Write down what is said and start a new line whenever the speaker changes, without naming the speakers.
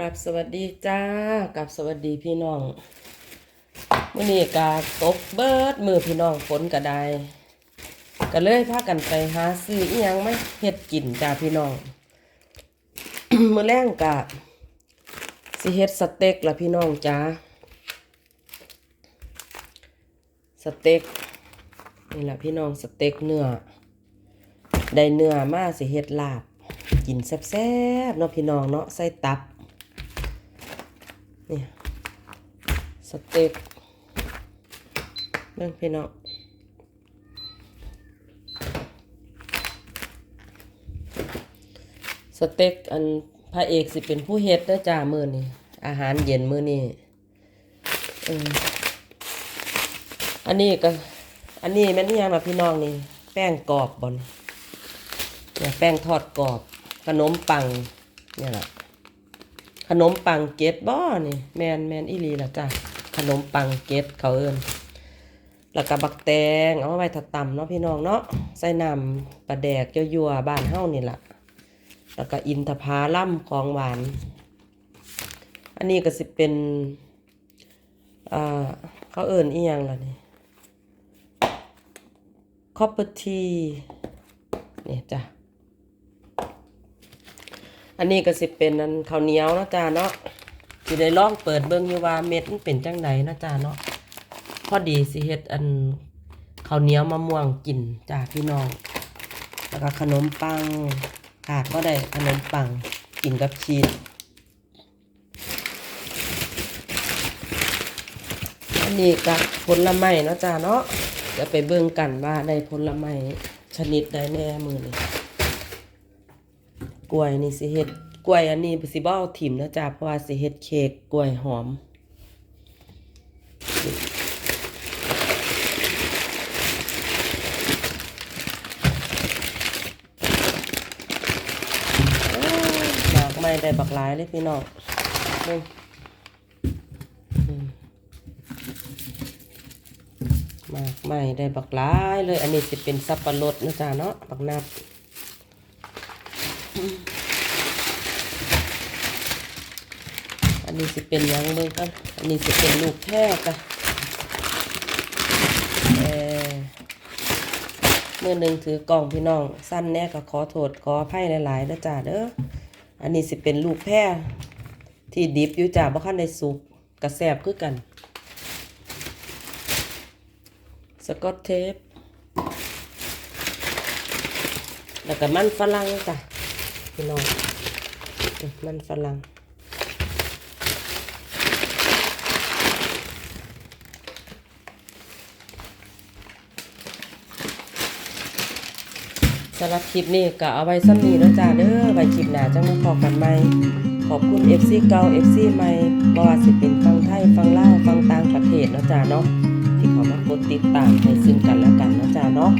กราบสวัสดีจ้ากับสวัสดีพี่น้องมื่อนี้กาตกเบิดมือพี่น้องฝนกระไดก็เลยพากันไปหาซื้ออีหยังไม่เฮ็ดกินจ้าพี่น้องมื้อแรงกะสิเฮ็ดสเต็กละพี่น้องจ้าสเต็กนี่แหละพี่น้องสเต็กเนื้อได้เนื้อมาสิเฮ็ดลาบกินแซ่บๆเนาะพี่น้องเนาะใส่ตับ นี่สเต็กเรื่องพี่น้องสเต็กอันพระเอกสิเป็นผู้เฮ็ดเด้อจ้ามือนี้อาหารเย็นมือนี้เอออันนี้ก็ อันนี้แม่นอิหยังล่ะพี่น้องนี่ แป้งกรอบบ่นเนี่ยแป้งทอดกรอบ ขนมปังเนี่ยแหละ ขนมปังเกตบ่นี่แมนแมนอีลีละจ้ะขนมปังเกตเขาเอิ้นแล้วก็บักแตงเอาไว้ถัดต่ำเนาะพี่น้องเนาะใส่น้ำปลาแดกยั่วๆบ้านเฮานี่แหละแล้วก็อินทผาล่ำของหวาน อันนี้ก็สิเป็นอ่าเขาเอิ้นอีหยังล่ะนี่คอปเปอร์ทีเนี่ยจ้ะ อันนี้ก็สิเป็นอันข้าวเหนียวเนาะจ้าเนาะสิได้ลองเปิดเบิ่งอยู่ว่าเม็ดมันเป็นจังไดเนาะจ้าเนาะพอดีสิเฮ็ดอันข้าวเหนียวมะม่วงกินจ้าพี่น้อง แล้วก็ขนมปังขาดก็ได้ขนมปังกินกับชีสอันนี้ก็ผลไม้เนาะจ้าเนาะเดี๋ยวไปเบิ่งกันว่าได้ผลไม้ชนิดใดแน่มือนี้ กล้วยนี่สิเฮ็ดกล้วยอันนี้สิบ่เอาถิ่มนะจ๊ะเพราะว่าสิเฮ็ดเค้กกล้วยหอมหมากไม่ได้บักหลายเลยพี่น้องมหมากไม่ได้บักหลายเลย อันนี้สิเป็นสับปะรดนะจ๊ะเนาะบักนัด อันนี้สิเป็นยังเบิ่งกันอันนี้สิเป็นลูกแพร่กะเออเมื่อหนึ่งถือกล่องพี่น้อง สั้นแน่ก็ขอโทษขออภัยหลายๆนะจ้าเด้อ อันนี้สิเป็นลูกแพร่ที่ดิบอยู่จ้าบ่คันได้สุกกระแสบคือกัน สกอตเทป แล้วก็มันฝรั่งจ้ะ พี่น้องมันฝรั่งสำหรับคลิปนี้ก็เอาไว้ซ้ำนี้แล้วจ้าเด้อไว้คลิปหน้าจังมาพอกันใหม่ ขอบคุณ FC เก่า FC ใหม่บ่ว่าสิเป็นฟังไทย ฟังล่าฟังต่างประเทศนะจ้าเนาะที่เขามากดติดตามให้ซึ่งกันและกันนะจ้าเนาะ